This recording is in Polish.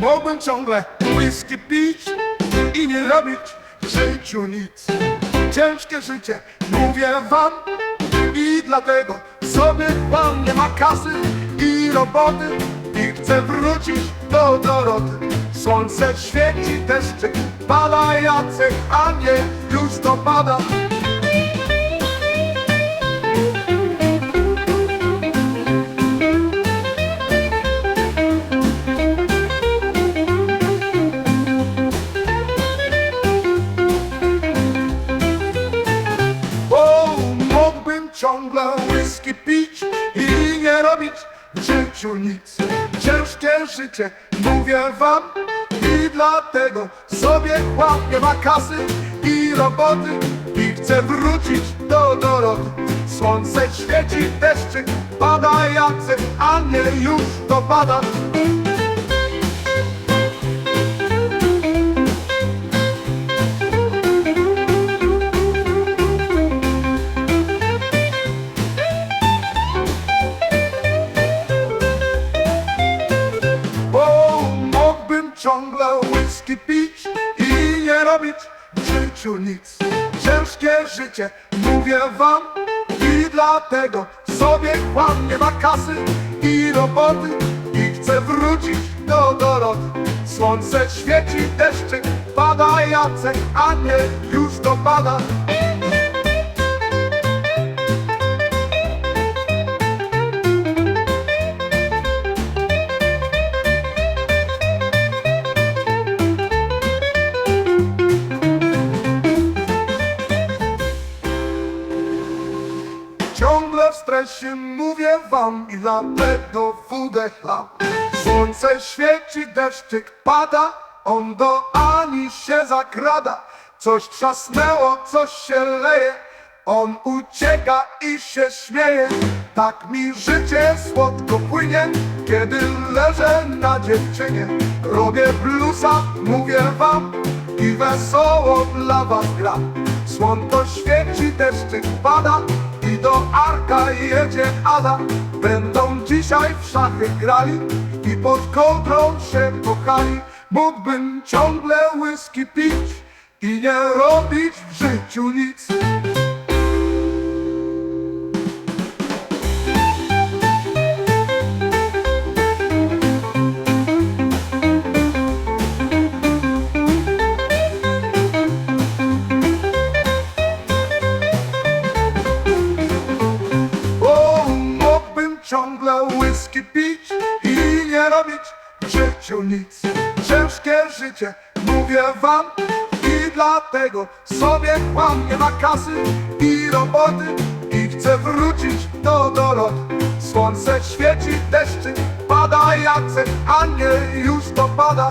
Mógłbym ciągle whisky pić i nie robić w życiu nic. Ciężkie życie, mówię wam I dlatego sobie pan nie ma kasy i roboty I chcę wrócić do Doroty. Słońce świeci, deszczyk pada Jacek, a nie już to ciągle whisky pić i nie robić w życiu nic. Ciężkie życie, mówię wam i dlatego sobie łapię wakasy i roboty i chcę wrócić do Doroty. Słońce świeci, deszczyk pada Jacek, a nie już to whisky pić i nie robić w życiu nic. Ciężkie życie, mówię wam i dlatego sobie kłamie ma kasy i roboty i chcę wrócić do Doroty. Słońce świeci, deszczyk pada Jacek, a nie już to stresie mówię wam i wódę chlam. Słońce świeci, deszczyk pada, on do Ani się zakrada. Coś trzasnęło, coś się leje, on ucieka i się śmieje. Tak mi życie słodko płynie, kiedy leżę na dziewczynie. Robię bluesa, mówię wam i wesoło dla was gram. Słonko świeci, deszczyk pada do Arka jedzie Ada. Będą dzisiaj w szachy grali i pod kołdrą się kochali. Mógłbym ciągle whisky pić i nie robić w życiu nic ciągle whisky pić i nie robić w życiu nic. Ciężkie życie, mówię wam i dlatego sobie kłamię na kasy i roboty i chcę wrócić do Doroty. Słońce świeci, deszczyk pada Jacek, a nie już to pada.